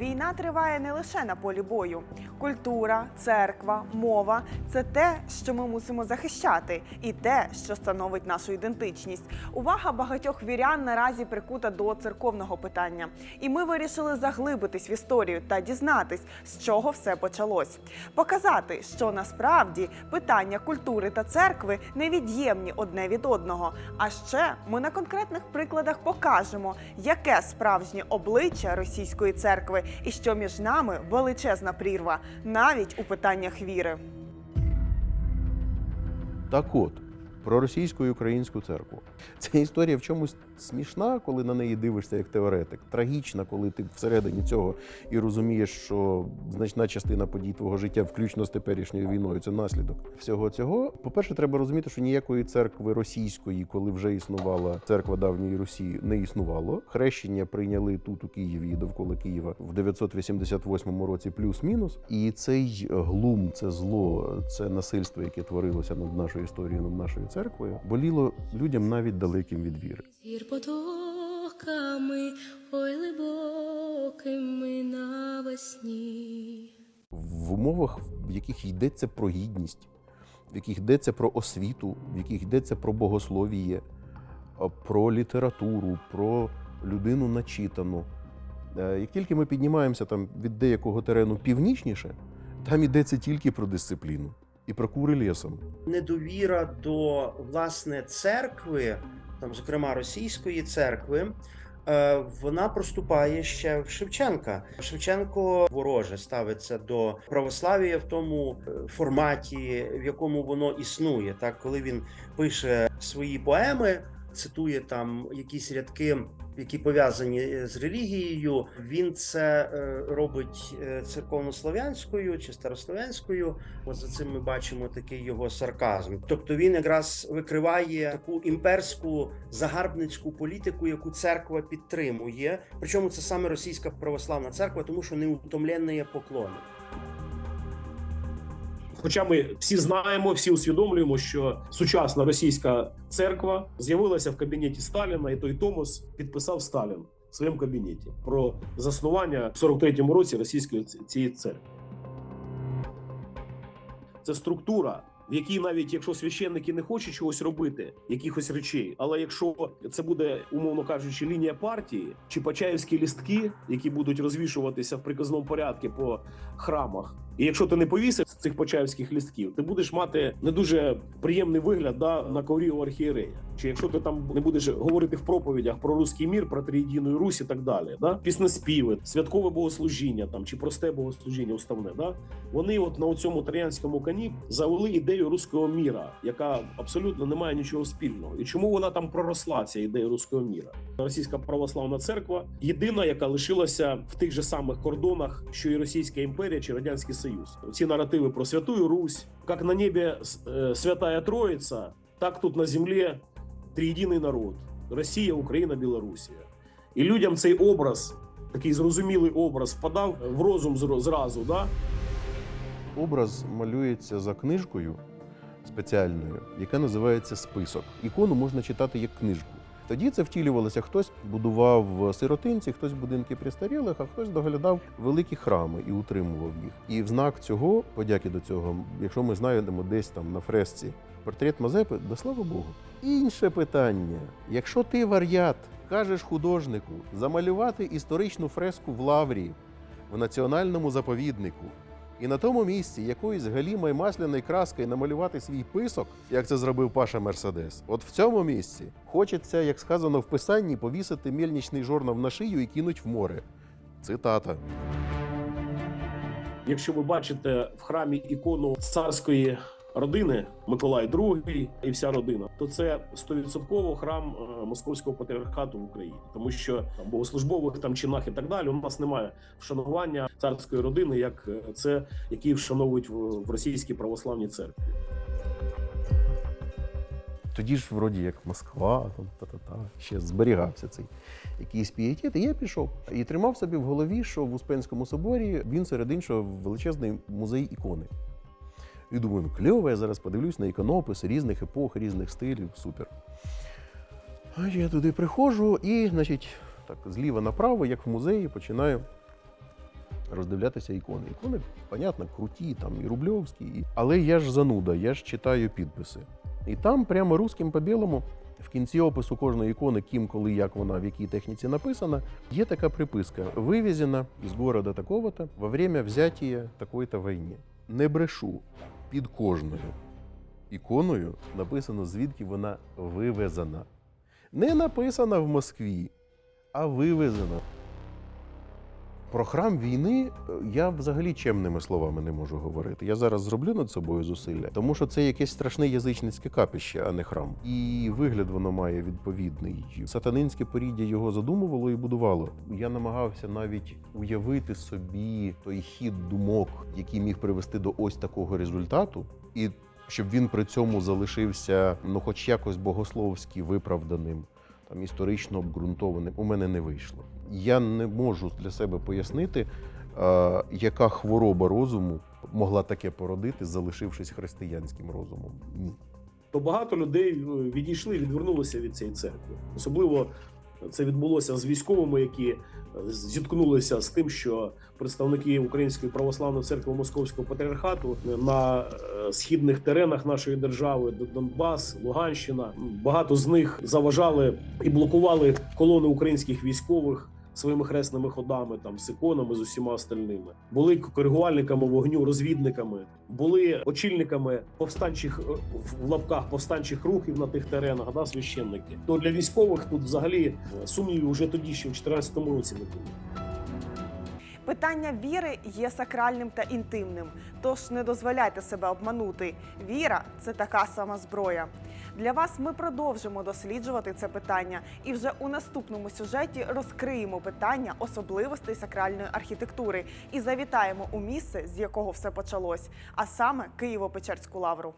Війна триває не лише на полі бою. Культура, церква, мова це те, що ми мусимо захищати, і те, що становить нашу ідентичність. Увага багатьох вірян наразі прикута до церковного питання. І ми вирішили заглибитись в історію та дізнатись, з чого все почалось. Показати, що насправді питання культури та церкви невід'ємні одне від одного. А ще ми на конкретних прикладах покажемо, яке справжнє обличчя російської церкви і що між нами величезна прірва, навіть у питаннях віри. Так от, про російську і українську церкву. Ця історія в чомусь смішна, коли на неї дивишся як теоретик, трагічна, коли ти всередині цього і розумієш, що значна частина подій твого життя, включно з теперішньою війною, це наслідок всього цього. По-перше, треба розуміти, що ніякої церкви російської, коли вже існувала церква давньої Росії, не існувало. Хрещення прийняли тут у Києві довкола Києва в 988 році, плюс-мінус. І цей глум, це зло, це насильство, яке творилося над нашою історією, над нашою церквою, боліло людям навіть далеким від віри. Гір потоками, ой глибокими навесні. в умовах, в яких йдеться про гідність, в яких йдеться про освіту, в яких йдеться про богословіє, про літературу, про людину начитану. Е, Як тільки ми піднімаємося там від деякого терену північніше, там йдеться тільки про дисципліну і прокури лісом. недовіра до власне церкви, там, зокрема російської церкви. е, Вона проступає ще в Шевченка. Шевченко вороже ставиться до православ'я в тому е, форматі, в якому воно існує. Так, коли він пише свої поеми, цитує там якісь рядки, які пов'язані з релігією. Він це е, робить е, церковнослов'янською чи старослов'янською. От за цим ми бачимо такий його сарказм. Тобто він якраз викриває таку імперську загарбницьку політику, яку церква підтримує. Причому це саме російська православна церква, тому що неутомленний поклон. Хоча ми всі знаємо, всі усвідомлюємо, що сучасна російська церква з'явилася в кабінеті Сталіна, і той Томос підписав Сталін в своєму кабінеті про заснування в 43-му році російської цієї церкви. Це структура, в якій навіть якщо священники не хочуть чогось робити, якихось речей, але якщо це буде, умовно кажучи, лінія партії чи почаївські лістки, які будуть розвішуватися в приказному порядку по храмах, і якщо ти не повісиш цих почаївських лістків, ти будеш мати не дуже приємний вигляд да, на коврі у архієрея. Чи якщо ти там не будеш говорити в проповідях про руський мір, про триєдину Русь і так далі, да? піснеспіви, святкове богослужіння там чи просте богослужіння уставне, да? вони от на цьому троянському коні завели ідею руського міра, яка абсолютно не має нічого спільного. І чому вона там проросла, ця ідея руського міра? Російська православна церква єдина, яка лишилася в тих же самих кордонах, що і Російська імперія чи Радянський Союз. Ці наративи про Святую Русь, як на небі е, Святая Троїця, так тут на землі триєдиний народ: Росія, Україна, Білорусія. І людям цей образ, такий зрозумілий образ, впадав в розум зразу. Да? Образ малюється за книжкою спеціальною, яка називається список. Ікону можна читати як книжку. Тоді це втілювалося. Хтось будував сиротинці, хтось будинки престарілих, а хтось доглядав великі храми і утримував їх. І в знак цього, подяки до цього, якщо ми знайдемо десь там на фресці портрет Мазепи, да слава Богу. Інше питання: якщо ти вар'ят, кажеш художнику замалювати історичну фреску в Лаврі в національному заповіднику. І на тому місці якоїсь галімої масляної краски намалювати свій писок, як це зробив Паша Мерседес. От в цьому місці хочеться, як сказано в писанні, повісити мельничний жорнов на шию і кинуть в море. Цитата. Якщо ви бачите в храмі ікону царської родини Миколай II і вся родина, то це стовідсотково храм е, московського патріархату в Україні, тому що там богослужбових там чинах і так далі у нас немає вшанування царської родини, як е, це які вшановують в, російській православній церкві. Тоді ж, вроді, як Москва, там та-та-та, ще зберігався цей якийсь пієтет. І я пішов і тримав собі в голові, що в Успенському соборі він серед іншого величезний музей ікони. І думаю, ну кльово, я зараз подивлюсь на іконопис різних епох, різних стилів. Супер. А я туди приходжу і, значить, так, зліва направо, як в музеї, починаю роздивлятися ікони. Ікони, понятно, круті, там і рубльовські. І... Але я ж зануда, я ж читаю підписи. І там прямо русським по білому. В кінці опису кожної ікони, ким, коли, як вона, в якій техніці написана, є така приписка: вивезена із города такого-то во время взятия такої-то війни. Не брешу під кожною іконою написано, звідки вона вивезена. Не написана в Москві, а вивезена. Про храм війни е, я взагалі чемними словами не можу говорити. Я зараз зроблю над собою зусилля, тому що це якесь страшне язичницьке капище, а не храм. І вигляд воно має відповідний. Сатанинське поріддя його задумувало і будувало. Я намагався навіть уявити собі той хід думок, який міг привести до ось такого результату, і щоб він при цьому залишився ну, хоч якось богословськи виправданим там історично обґрунтованим, у мене не вийшло. Я не можу для себе пояснити, е, яка хвороба розуму могла таке породити, залишившись християнським розумом. Ні. то багато людей е, відійшли, відвернулися від цієї церкви. Особливо це відбулося з військовими, які е, зіткнулися з тим, що представники Української православної церкви Московського патріархату на е, східних теренах нашої держави, Донбас, Луганщина, багато з них заважали і блокували колони українських військових. Своїми хресними ходами, там з іконами, з усіма остальними, були коригувальниками вогню, розвідниками, були очільниками повстанчих е, в лапках повстанчих рухів на тих теренах, да, священники. То для військових тут взагалі е, сумнівів вже тоді, ще в 2014 році не було. Питання віри є сакральним та інтимним, тож не дозволяйте себе обманути. Віра це така сама зброя. Для вас ми продовжимо досліджувати це питання і вже у наступному сюжеті розкриємо питання особливостей сакральної архітектури і завітаємо у місце, з якого все почалось, а саме Києво-Печерську лавру.